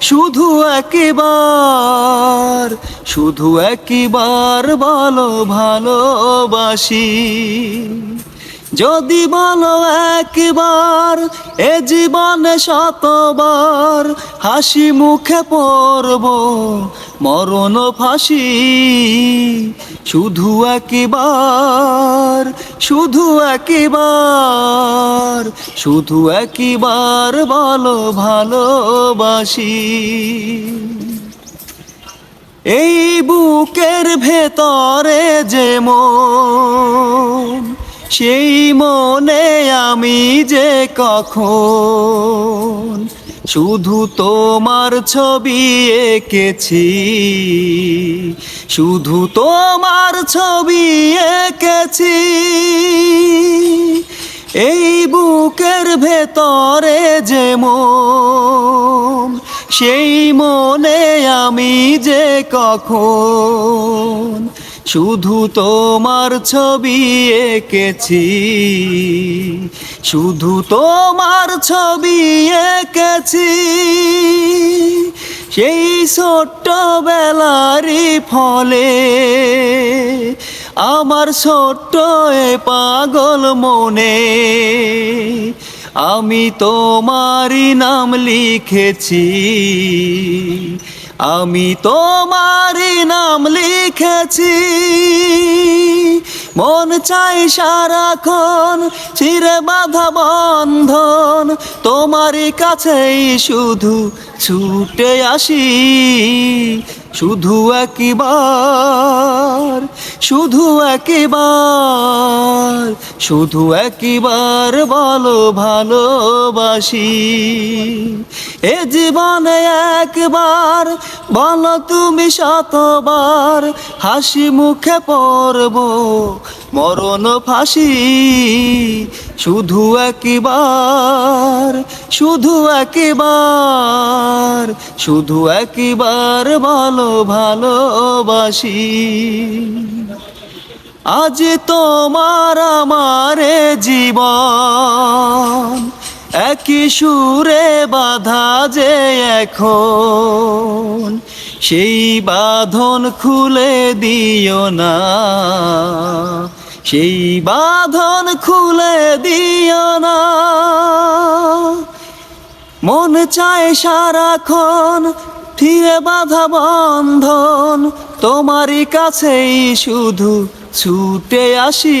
শুধু একবার শুধু একবার ভালো ভালোবাসি। যদি বলো একবার, এ জীবনে শতবার হাসি মুখে পড়ব, মরণ ফাঁসি শুধু একবার শুধু একবার শুধু একবার বলো ভালোবাসি। এই বুকের ভেতরে যে মন সেই মনে আমি যে কখন শুধু তোমার ছবি এঁকেছি, শুধু তোমার ছবি এঁকেছি। এই বুকের ভেতরে যে মন সেই মনে আমি যে কখন শুধু তোমার ছবি এঁকেছি। শুধু তোমার ছবি এঁকেছি। সেই ছোট্ট বেলারই ফলে আমার ছোট্ট এ পাগল মনে আমি তোমারই নাম লিখেছি। আমি তোমারই নাম লিখেছি। মন চাই সারাক্ষণ চিরে বাধা বন্ধন তোমারই কাছেই শুধু ছুটে আসি। শুধু একবার শুধু একবার শুধু একবার বলো ভালোবাসি। এ জীবনে একবার বলো তুমি শতবার হাসি মুখে পড়ব মরণ ফাঁসি শুধু একবার শুধু একবার শুধু একবার ভালো ভালোবাসি। আজ তোমার আমারে জীবন একই সুরে বাধা যে এখন, সেই বাঁধন খুলে দিও না। সেই বাঁধন খুলে দিও না। মন চায় সারাক্ষণ ফিরে বাধা বন্ধন, তোমারই কাছেই শুধু ছুটে আসি।